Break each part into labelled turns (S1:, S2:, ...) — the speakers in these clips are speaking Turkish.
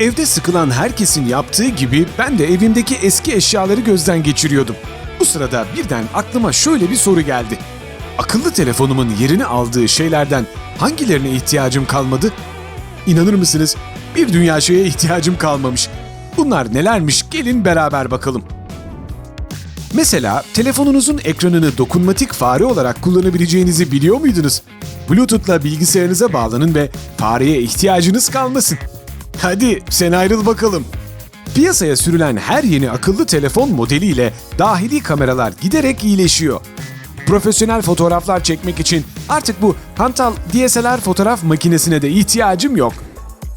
S1: Evde sıkılan herkesin yaptığı gibi ben de evimdeki eski eşyaları gözden geçiriyordum. Bu sırada birden aklıma şöyle bir soru geldi. Akıllı telefonumun yerini aldığı şeylerden hangilerine ihtiyacım kalmadı? İnanır mısınız? Bir dünya şeye ihtiyacım kalmamış. Bunlar nelermiş gelin beraber bakalım. Mesela telefonunuzun ekranını dokunmatik fare olarak kullanabileceğinizi biliyor muydunuz? Bluetooth'la bilgisayarınıza bağlanın ve fareye ihtiyacınız kalmasın. Hadi sen ayrıl bakalım. Piyasaya sürülen her yeni akıllı telefon modeliyle dahili kameralar giderek iyileşiyor. Profesyonel fotoğraflar çekmek için artık bu hantal DSLR fotoğraf makinesine de ihtiyacım yok.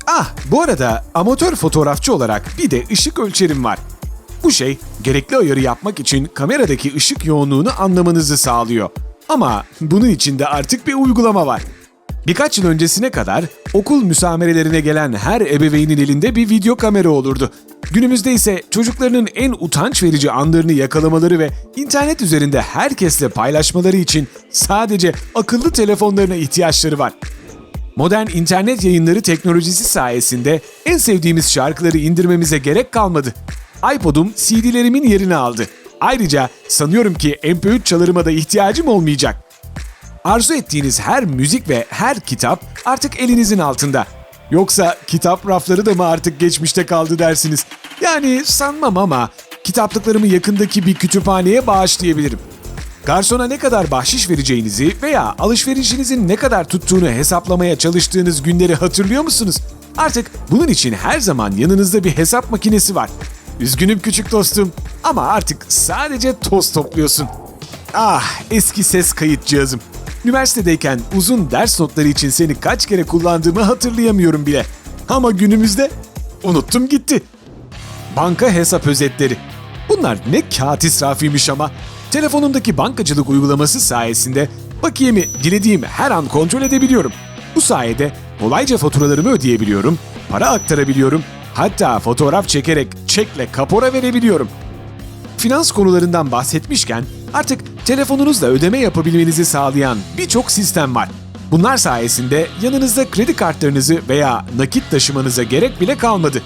S1: Ah, bu arada amatör fotoğrafçı olarak bir de ışık ölçerim var. Bu şey gerekli ayarı yapmak için kameradaki ışık yoğunluğunu anlamanızı sağlıyor. Ama bunun için de artık bir uygulama var. Birkaç yıl öncesine kadar okul müsamerelerine gelen her ebeveynin elinde bir video kamera olurdu. Günümüzde ise çocuklarının en utanç verici anlarını yakalamaları ve internet üzerinde herkesle paylaşmaları için sadece akıllı telefonlarına ihtiyaçları var. Modern internet yayınları teknolojisi sayesinde en sevdiğimiz şarkıları indirmemize gerek kalmadı. iPod'um CD'lerimin yerini aldı. Ayrıca sanıyorum ki MP3 çalarıma da ihtiyacım olmayacak. Arzu ettiğiniz her müzik ve her kitap artık elinizin altında. Yoksa kitap rafları da mı artık geçmişte kaldı dersiniz? Yani sanmam ama kitaplıklarımı yakındaki bir kütüphaneye bağışlayabilirim. Garsona ne kadar bahşiş vereceğinizi veya alışverişinizin ne kadar tuttuğunu hesaplamaya çalıştığınız günleri hatırlıyor musunuz? Artık bunun için her zaman yanınızda bir hesap makinesi var. Üzgünüm küçük dostum ama artık sadece toz topluyorsun. Ah eski ses kayıt cihazım. Üniversitedeyken uzun ders notları için seni kaç kere kullandığımı hatırlayamıyorum bile. Ama günümüzde unuttum gitti. Banka hesap özetleri. Bunlar ne kağıt israfıymış ama. Telefonumdaki bankacılık uygulaması sayesinde bakiyemi dilediğim her an kontrol edebiliyorum. Bu sayede kolayca faturalarımı ödeyebiliyorum, para aktarabiliyorum, hatta fotoğraf çekerek çekle kapora verebiliyorum. Finans konularından bahsetmişken artık telefonunuzla ödeme yapabilmenizi sağlayan birçok sistem var. Bunlar sayesinde yanınızda kredi kartlarınızı veya nakit taşımanıza gerek bile kalmadı.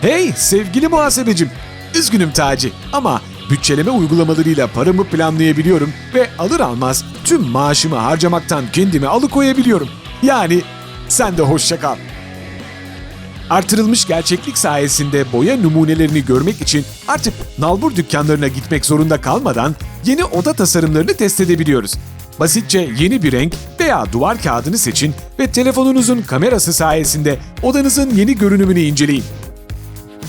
S1: Hey sevgili muhasebecim, üzgünüm Taci ama bütçeleme uygulamalarıyla paramı planlayabiliyorum ve alır almaz tüm maaşımı harcamaktan kendimi alıkoyabiliyorum. Yani sen de hoşça kal. Artırılmış gerçeklik sayesinde boya numunelerini görmek için artık nalbur dükkanlarına gitmek zorunda kalmadan yeni oda tasarımlarını test edebiliyoruz. Basitçe yeni bir renk veya duvar kağıdını seçin ve telefonunuzun kamerası sayesinde odanızın yeni görünümünü inceleyin.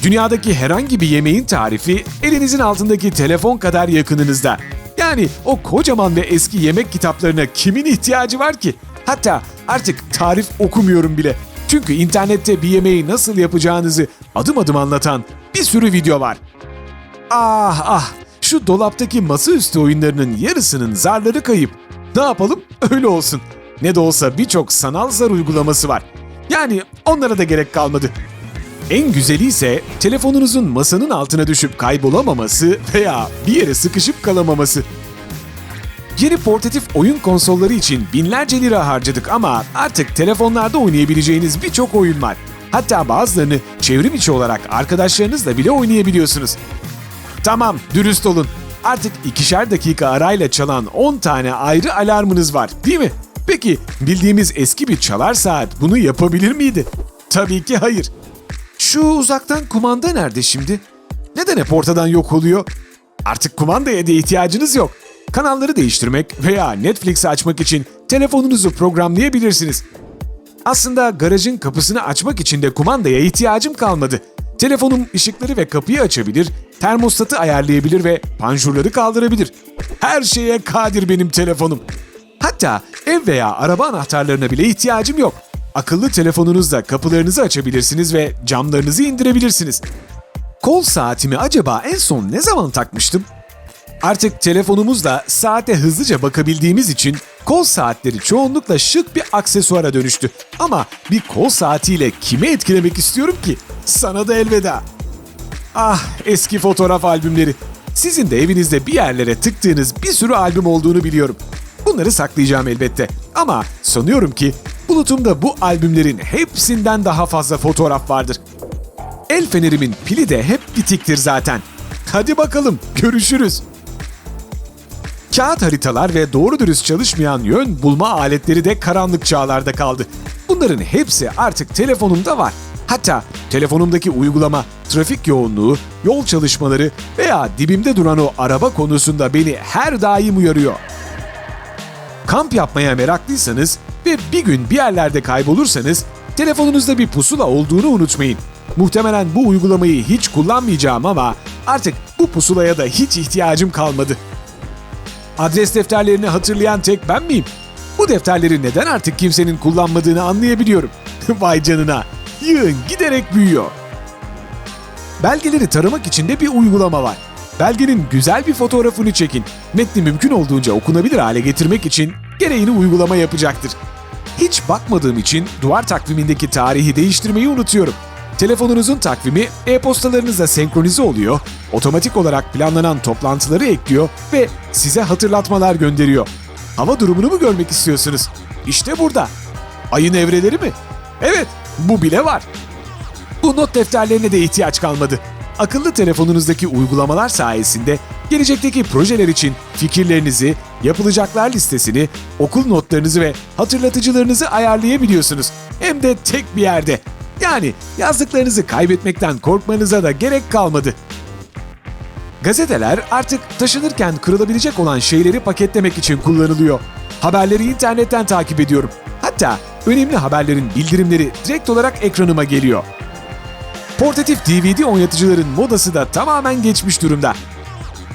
S1: Dünyadaki herhangi bir yemeğin tarifi elinizin altındaki telefon kadar yakınınızda. Yani o kocaman ve eski yemek kitaplarına kimin ihtiyacı var ki? Hatta artık tarif okumuyorum bile. Çünkü internette bir yemeği nasıl yapacağınızı adım adım anlatan bir sürü video var. Ah ah şu dolaptaki masaüstü oyunlarının yarısının zarları kayıp. Ne yapalım? Öyle olsun. Ne de olsa birçok sanal zar uygulaması var. Yani onlara da gerek kalmadı. En güzeli ise telefonunuzun masanın altına düşüp kaybolamaması veya bir yere sıkışıp kalamaması. Yeni portatif oyun konsolları için binlerce lira harcadık ama artık telefonlarda oynayabileceğiniz birçok oyun var. Hatta bazılarını çevrim içi olarak arkadaşlarınızla bile oynayabiliyorsunuz. Tamam, dürüst olun. Artık ikişer dakika arayla çalan 10 tane ayrı alarmınız var, değil mi? Peki bildiğimiz eski bir çalar saat bunu yapabilir miydi? Tabii ki hayır. Şu uzaktan kumanda nerede şimdi? Neden hep ortadan yok oluyor? Artık kumandaya da ihtiyacınız yok. Kanalları değiştirmek veya Netflix açmak için telefonunuzu programlayabilirsiniz. Aslında garajın kapısını açmak için de kumandaya ihtiyacım kalmadı. Telefonum ışıkları ve kapıyı açabilir, termostatı ayarlayabilir ve panjurları kaldırabilir. Her şeye kadir benim telefonum. Hatta ev veya araba anahtarlarına bile ihtiyacım yok. Akıllı telefonunuzla kapılarınızı açabilirsiniz ve camlarınızı indirebilirsiniz. Kol saatimi acaba en son ne zaman takmıştım? Artık telefonumuzla saate hızlıca bakabildiğimiz için kol saatleri çoğunlukla şık bir aksesuara dönüştü. Ama bir kol saatiyle kimi etkilemek istiyorum ki? Sana da elveda. Ah eski fotoğraf albümleri. Sizin de evinizde bir yerlere tıktığınız bir sürü albüm olduğunu biliyorum. Bunları saklayacağım elbette. Ama sanıyorum ki Bulutumda bu albümlerin hepsinden daha fazla fotoğraf vardır. El fenerimin pili de hep bitiktir zaten. Hadi bakalım, görüşürüz. Kağıt haritalar ve doğru dürüst çalışmayan yön bulma aletleri de karanlık çağlarda kaldı. Bunların hepsi artık telefonumda var. Hatta telefonumdaki uygulama trafik yoğunluğu, yol çalışmaları veya dibimde duran o araba konusunda beni her daim uyarıyor. Kamp yapmaya meraklıysanız ve bir gün bir yerlerde kaybolursanız telefonunuzda bir pusula olduğunu unutmayın. Muhtemelen bu uygulamayı hiç kullanmayacağım ama artık bu pusulaya da hiç ihtiyacım kalmadı. Adres defterlerini hatırlayan tek ben miyim? Bu defterleri neden artık kimsenin kullanmadığını anlayabiliyorum. Vay canına, yığın giderek büyüyor. Belgeleri taramak için de bir uygulama var. Belgenin güzel bir fotoğrafını çekin. Metni mümkün olduğunca okunabilir hale getirmek için gereğini uygulama yapacaktır. Hiç bakmadığım için duvar takvimindeki tarihi değiştirmeyi unutuyorum. Telefonunuzun takvimi e-postalarınızla senkronize oluyor, otomatik olarak planlanan toplantıları ekliyor ve size hatırlatmalar gönderiyor. Hava durumunu mu görmek istiyorsunuz? İşte burada. Ayın evreleri mi? Evet, bu bile var. Bu not defterlerine de ihtiyaç kalmadı. Akıllı telefonunuzdaki uygulamalar sayesinde gelecekteki projeler için fikirlerinizi, yapılacaklar listesini, okul notlarınızı ve hatırlatıcılarınızı ayarlayabiliyorsunuz. Hem de tek bir yerde. Yani yazdıklarınızı kaybetmekten korkmanıza da gerek kalmadı. Gazeteler artık taşınırken kırılabilecek olan şeyleri paketlemek için kullanılıyor. Haberleri internetten takip ediyorum. Hatta önemli haberlerin bildirimleri direkt olarak ekranıma geliyor. Portatif DVD oynatıcıların modası da tamamen geçmiş durumda.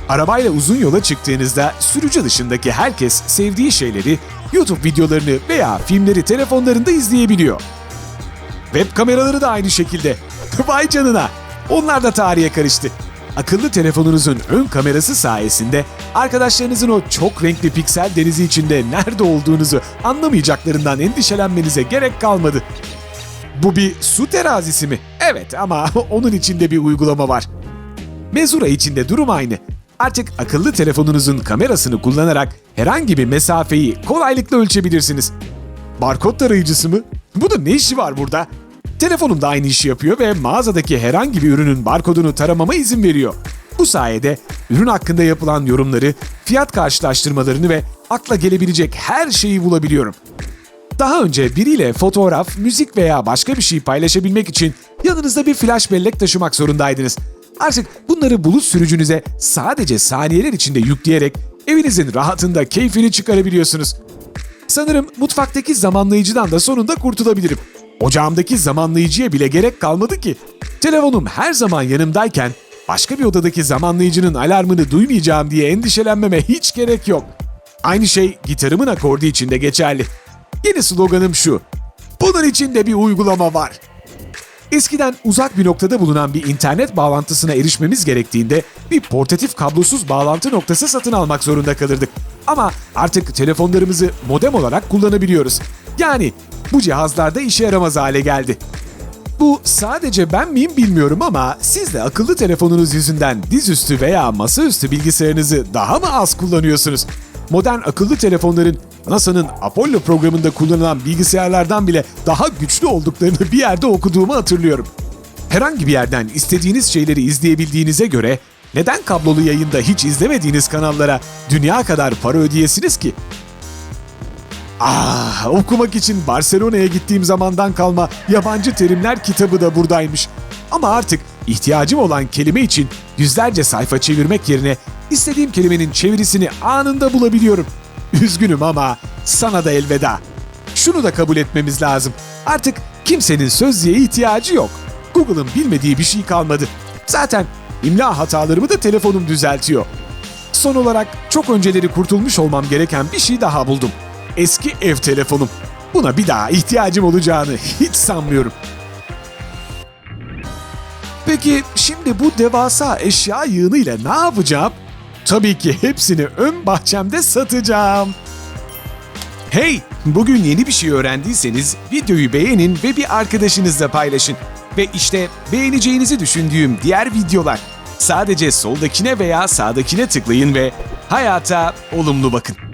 S1: Arabayla uzun yola çıktığınızda sürücü dışındaki herkes sevdiği şeyleri, YouTube videolarını veya filmleri telefonlarında izleyebiliyor. Web kameraları da aynı şekilde. Vay canına! Onlar da tarihe karıştı. Akıllı telefonunuzun ön kamerası sayesinde arkadaşlarınızın o çok renkli piksel denizi içinde nerede olduğunuzu anlamayacaklarından endişelenmenize gerek kalmadı. Bu bir su terazisi mi? Evet ama onun içinde bir uygulama var. Mezura içinde durum aynı. Artık akıllı telefonunuzun kamerasını kullanarak herhangi bir mesafeyi kolaylıkla ölçebilirsiniz. Barkod tarayıcısı mı? Bunun ne işi var burada? Telefonum da aynı işi yapıyor ve mağazadaki herhangi bir ürünün barkodunu taramama izin veriyor. Bu sayede ürün hakkında yapılan yorumları, fiyat karşılaştırmalarını ve akla gelebilecek her şeyi bulabiliyorum. Daha önce biriyle fotoğraf, müzik veya başka bir şey paylaşabilmek için yanınızda bir flash bellek taşımak zorundaydınız. Artık bunları bulut sürücünüze sadece saniyeler içinde yükleyerek evinizin rahatında keyfini çıkarabiliyorsunuz. Sanırım mutfaktaki zamanlayıcıdan da sonunda kurtulabilirim. Ocağımdaki zamanlayıcıya bile gerek kalmadı ki. Telefonum her zaman yanımdayken başka bir odadaki zamanlayıcının alarmını duymayacağım diye endişelenmeme hiç gerek yok. Aynı şey gitarımın akordu için de geçerli. Yeni sloganım şu. Bunun için de bir uygulama var. Eskiden uzak bir noktada bulunan bir internet bağlantısına erişmemiz gerektiğinde bir portatif kablosuz bağlantı noktası satın almak zorunda kalırdık. Ama artık telefonlarımızı modem olarak kullanabiliyoruz. Yani bu cihazlarda işe yaramaz hale geldi. Bu sadece ben miyim bilmiyorum ama siz de akıllı telefonunuz yüzünden dizüstü veya masaüstü bilgisayarınızı daha mı az kullanıyorsunuz? Modern akıllı telefonların NASA'nın Apollo programında kullanılan bilgisayarlardan bile daha güçlü olduklarını bir yerde okuduğumu hatırlıyorum. Herhangi bir yerden istediğiniz şeyleri izleyebildiğinize göre neden kablolu yayında hiç izlemediğiniz kanallara dünya kadar para ödeyesiniz ki? Ah, okumak için Barcelona'ya gittiğim zamandan kalma yabancı terimler kitabı da buradaymış. Ama artık ihtiyacım olan kelime için yüzlerce sayfa çevirmek yerine istediğim kelimenin çevirisini anında bulabiliyorum. Üzgünüm ama sana da elveda. Şunu da kabul etmemiz lazım. Artık kimsenin sözlüğe ihtiyacı yok. Google'ın bilmediği bir şey kalmadı. Zaten imla hatalarımı da telefonum düzeltiyor. Son olarak çok önceleri kurtulmuş olmam gereken bir şey daha buldum. Eski ev telefonum. Buna bir daha ihtiyacım olacağını hiç sanmıyorum. Peki şimdi bu devasa eşya yığınıyla ne yapacağım? Tabii ki hepsini ön bahçemde satacağım. Hey! Bugün yeni bir şey öğrendiyseniz videoyu beğenin ve bir arkadaşınızla paylaşın. Ve işte beğeneceğinizi düşündüğüm diğer videolar. Sadece soldakine veya sağdakine tıklayın ve hayata olumlu bakın.